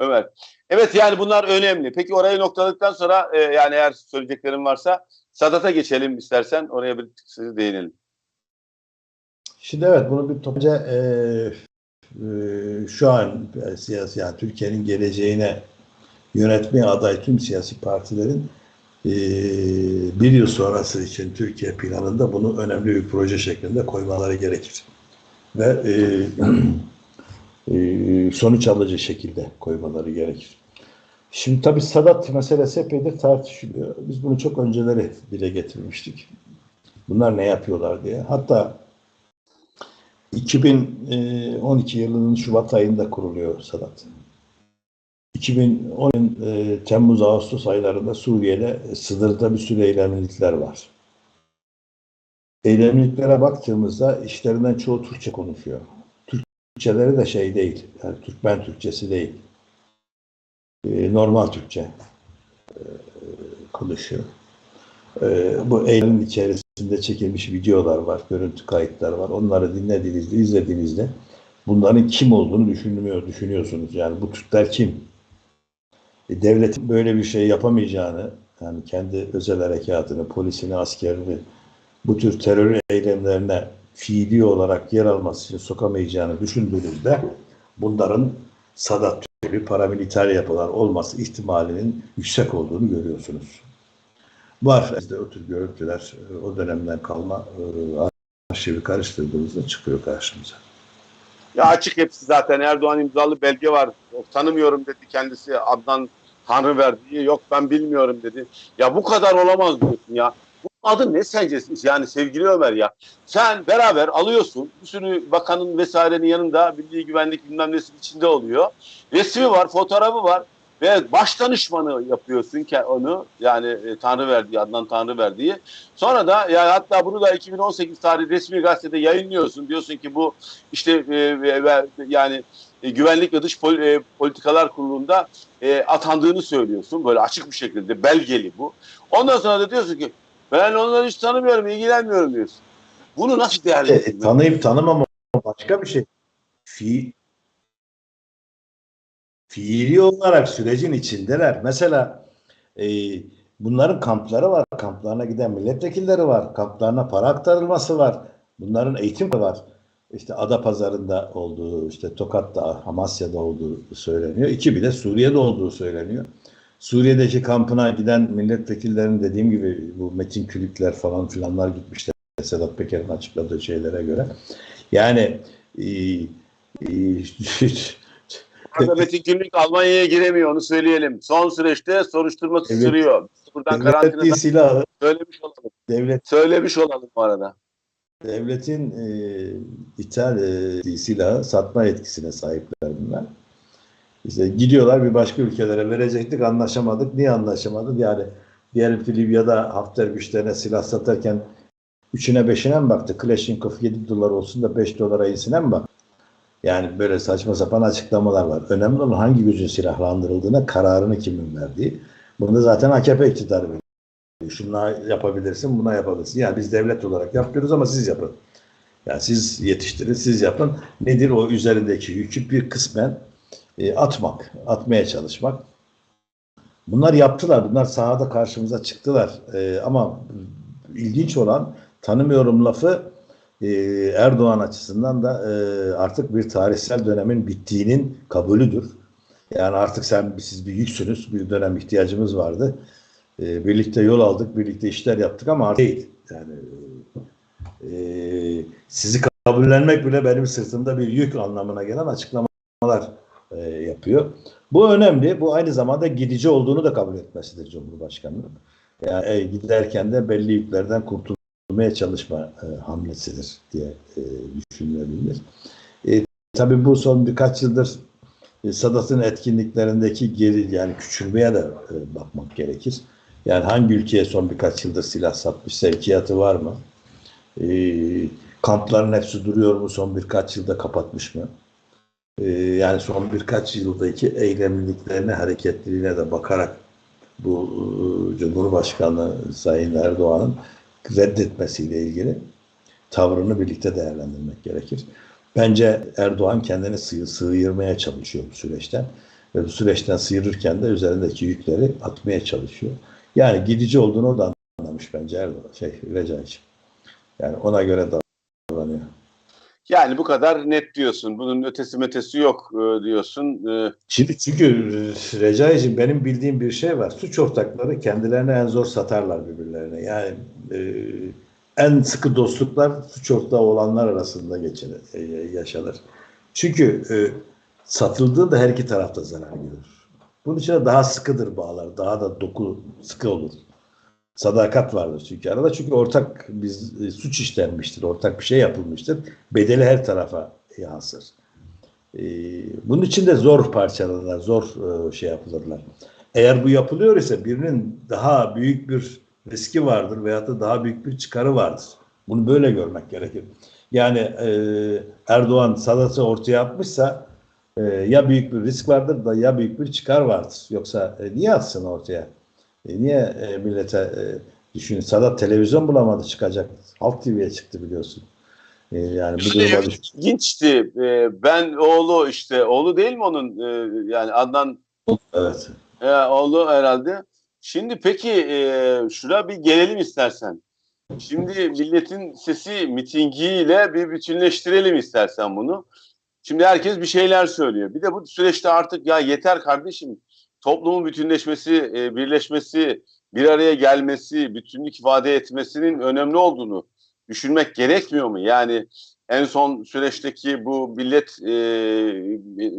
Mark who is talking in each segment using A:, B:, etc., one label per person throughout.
A: Ömer. Evet yani bunlar önemli. Peki orayı noktaladıktan sonra e, yani eğer söyleyeceklerim varsa Sadat'a geçelim istersen. Oraya bir sizi değinelim.
B: Şimdi evet bunu bir topluca e, e, şu an e, siyasi yani Türkiye'nin geleceğine yönetmeye aday tüm siyasi partilerin e, bir yıl sonrası için Türkiye planında bunu önemli bir proje şeklinde koymaları gerekir. Ve e, sonuç alıcı şekilde koymaları gerekir. Şimdi tabii Sadat meselesi epeydir tartışılıyor. Biz bunu çok önceleri dile getirmiştik. Bunlar ne yapıyorlar diye. Hatta 2012 yılının Şubat ayında kuruluyor Sadat. 2010 e, Temmuz Ağustos aylarında Suriye'de sınırda bir sürü eylemlilikler var. Eylemliliklere baktığımızda işlerinden çoğu Türkçe konuşuyor. Türkçeleri de şey değil, yani Türkmen Türkçesi değil. E, normal Türkçe e, konuşuyor. E, bu eylemin içerisinde çekilmiş videolar var, görüntü kayıtlar var. Onları dinlediğinizde, izlediğinizde bunların kim olduğunu düşünmüyor, düşünüyorsunuz. Yani bu Türkler kim? E, devletin böyle bir şey yapamayacağını, yani kendi özel harekatını, polisini, askerini bu tür terör eylemlerine fiili olarak yer alması için sokamayacağını düşündüğünüzde bunların Sadat türü paramiliter yapılar olması ihtimalinin yüksek olduğunu görüyorsunuz. Var. Bizde o tür görüntüler e, o dönemden kalma e, arşivi karıştırdığımızda çıkıyor karşımıza.
A: Ya açık hepsi zaten Erdoğan imzalı belge var. Yok, tanımıyorum dedi kendisi Adnan Tanrı verdi. Yok ben bilmiyorum dedi. Ya bu kadar olamaz diyorsun ya. Adı ne sence yani sevgili Ömer ya? Sen beraber alıyorsun. Bir sürü bakanın vesairenin yanında milli güvenlik bilmem nesi içinde oluyor. Resmi var, fotoğrafı var. Ve baş danışmanı yapıyorsun ki onu yani e, Tanrı verdiği Adnan Tanrı verdiği. Sonra da yani hatta bunu da 2018 tarih resmi gazetede yayınlıyorsun. Diyorsun ki bu işte e, e, yani e, güvenlik ve dış pol, e, politikalar kurulunda e, atandığını söylüyorsun. Böyle açık bir şekilde belgeli bu. Ondan sonra da diyorsun ki ben onları hiç tanımıyorum, ilgilenmiyorum diyorsun. Bunu nasıl
B: E,
A: değerlendiriyorsun?
B: tanıyıp tanımama başka bir şey. Fi, fiili olarak sürecin içindeler. Mesela e, bunların kampları var. Kamplarına giden milletvekilleri var. Kamplarına para aktarılması var. Bunların eğitim var. İşte Adapazarı'nda olduğu, işte Tokat'ta, Hamasya'da olduğu söyleniyor. İki bir de Suriye'de olduğu söyleniyor. Suriye'deki kampına giden milletvekillerinin dediğim gibi bu Metin Külükler falan filanlar gitmişler. Sedat Peker'in açıkladığı şeylere göre. Yani e, e,
A: Arada Metin Günlük Almanya'ya giremiyor onu söyleyelim. Son süreçte soruşturma
B: Evet.
A: sürüyor. Buradan karantinada
B: silahı,
A: söylemiş olalım.
B: devlet
A: Söylemiş olalım bu arada.
B: devletin e, ithal e, silahı satma yetkisine sahipler bunlar. İşte gidiyorlar bir başka ülkelere verecektik anlaşamadık. Niye anlaşamadık? Yani diyelim ki Libya'da Hafter güçlerine silah satarken üçüne beşine mi baktı? Kalashnikov 7 dolar olsun da 5 dolara insine mi baktı? Yani böyle saçma sapan açıklamalar var. Önemli olan hangi gücün silahlandırıldığına kararını kimin verdiği. Bunu zaten AKP iktidarı veriyor. Şuna yapabilirsin, buna yapabilirsin. Yani biz devlet olarak yapıyoruz ama siz yapın. Yani siz yetiştirin, siz yapın. Nedir o üzerindeki yükü bir kısmen e, atmak, atmaya çalışmak. Bunlar yaptılar. Bunlar sahada karşımıza çıktılar. E, ama ilginç olan tanımıyorum lafı e, Erdoğan açısından da e, artık bir tarihsel dönemin bittiğinin kabulüdür. Yani artık sen siz bir yüksünüz. Bir dönem ihtiyacımız vardı. E, birlikte yol aldık, birlikte işler yaptık ama artık değil. Yani e, sizi kabullenmek bile benim sırtımda bir yük anlamına gelen açıklamalar e, yapıyor. Bu önemli. Bu aynı zamanda gidici olduğunu da kabul etmesidir Cumhurbaşkanı'nın. Yani e, giderken de belli yüklerden kurtulmaya çalışma e, hamlesidir diye e, düşünülebilir. E, tabii bu son birkaç yıldır e, Sadat'ın etkinliklerindeki geri yani küçülmeye de e, bakmak gerekir. Yani hangi ülkeye son birkaç yıldır silah satmış sevkiyatı var mı? E, kampların hepsi duruyor mu? Son birkaç yılda kapatmış mı? E, yani son birkaç yıldaki eylemliliklerine, hareketliliğine de bakarak bu e, Cumhurbaşkanı Sayın Erdoğan'ın reddetmesiyle ilgili tavrını birlikte değerlendirmek gerekir. Bence Erdoğan kendini sığ, sığırmaya çalışıyor bu süreçten. ve bu süreçten sıyırırken de üzerindeki yükleri atmaya çalışıyor. Yani gidici olduğunu da anlamış bence Erdoğan, şey Recai'ciğim. Yani ona göre davranıyor.
A: Yani bu kadar net diyorsun. Bunun ötesi metesi yok e, diyorsun. E,
B: Şimdi çünkü e, Recai'ciğim benim bildiğim bir şey var. Suç ortakları kendilerine en zor satarlar birbirlerine. Yani en sıkı dostluklar suç ortağı olanlar arasında geçer, e, yaşanır. Çünkü e, satıldığında her iki tarafta zarar görür. Bunun için daha sıkıdır bağlar. Daha da doku sıkı olur. Sadakat vardır çünkü arada. Çünkü ortak biz e, suç işlenmiştir. Ortak bir şey yapılmıştır. Bedeli her tarafa yansır. Ee, bunun için de zor parçalanırlar, zor e, şey yapılırlar. Eğer bu yapılıyor ise birinin daha büyük bir riski vardır veyahut da daha büyük bir çıkarı vardır. Bunu böyle görmek gerekir. Yani e, Erdoğan Sadat'ı ortaya atmışsa e, ya büyük bir risk vardır da ya büyük bir çıkar vardır. Yoksa e, niye atsın ortaya? E, niye e, millete e, düşünün? Sadat televizyon bulamadı çıkacak. Halk TV'ye çıktı biliyorsun. E, yani bu duruma
A: ilginçti. E, ben oğlu işte oğlu değil mi onun? E, yani Adnan
B: Evet.
A: e, oğlu herhalde. Şimdi peki e, şuna bir gelelim istersen. Şimdi milletin sesi mitingiyle bir bütünleştirelim istersen bunu. Şimdi herkes bir şeyler söylüyor. Bir de bu süreçte artık ya yeter kardeşim toplumun bütünleşmesi, e, birleşmesi, bir araya gelmesi, bütünlük ifade etmesinin önemli olduğunu düşünmek gerekmiyor mu? Yani en son süreçteki bu millet e,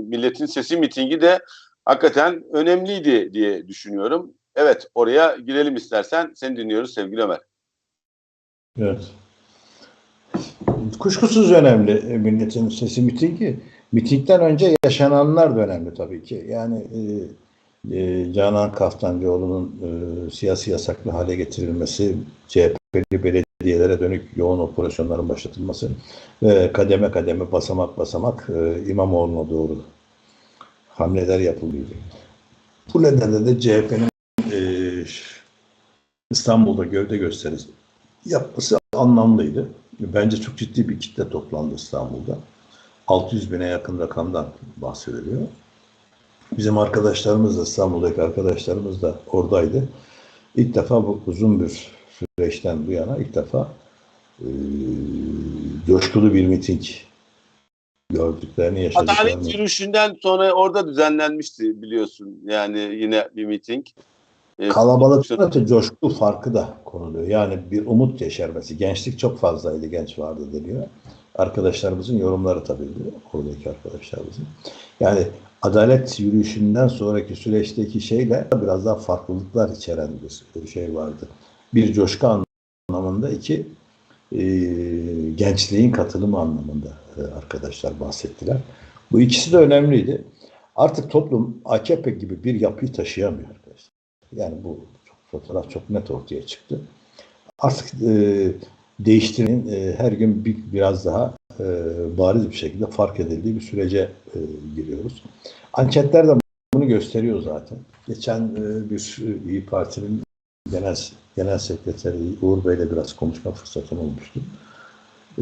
A: milletin sesi mitingi de hakikaten önemliydi diye düşünüyorum. Evet oraya girelim istersen. Seni dinliyoruz sevgili Ömer.
B: Evet. Kuşkusuz önemli e, milletin sesi mitingi. Mitingden önce yaşananlar da önemli tabii ki. Yani e, e, Canan Kaftancıoğlu'nun e, siyasi yasaklı hale getirilmesi, CHP'li belediyelere dönük yoğun operasyonların başlatılması ve kademe kademe basamak basamak e, İmamoğlu'na doğru hamleler yapılıyor. Bu nedenle de CHP'nin e, İstanbul'da gövde gösterisi yapması anlamlıydı. Bence çok ciddi bir kitle toplandı İstanbul'da. 600 bine yakın rakamdan bahsediliyor. Bizim arkadaşlarımız da İstanbul'daki arkadaşlarımız da oradaydı. İlk defa bu uzun bir süreçten bu yana ilk defa e, coşkulu bir miting gördüklerini yaşadıklarını.
A: Adalet yürüyüşünden sonra orada düzenlenmişti biliyorsun. Yani yine bir miting. E,
B: Kalabalıktan öte coşku farkı da konuluyor. Yani bir umut yeşermesi. Gençlik çok fazlaydı, genç vardı deniyor. Arkadaşlarımızın yorumları tabii oradaki arkadaşlarımızın. Yani adalet yürüyüşünden sonraki süreçteki şeyle biraz daha farklılıklar içeren bir şey vardı. Bir coşku anlamında, iki e, gençliğin katılımı anlamında e, arkadaşlar bahsettiler. Bu ikisi de önemliydi. Artık toplum AKP gibi bir yapıyı taşıyamıyor arkadaşlar. Yani bu fotoğraf çok net ortaya çıktı. Artık e, değiştirin e, her gün bir, biraz daha e, bariz bir şekilde fark edildiği bir sürece e, giriyoruz. Anketler de bunu gösteriyor zaten. Geçen e, bir e, İyi Parti'nin genel genel sekreteri Uğur Bey'le biraz konuşma fırsatım olmuştu.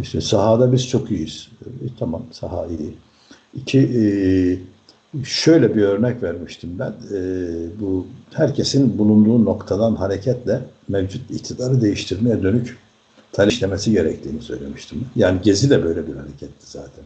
B: İşte sahada biz çok iyiyiz. E, tamam saha iyi. İki e, şöyle bir örnek vermiştim ben. E, bu herkesin bulunduğu noktadan hareketle mevcut iktidarı değiştirmeye dönük tal işlemesi gerektiğini söylemiştim. Yani Gezi de böyle bir hareketti zaten.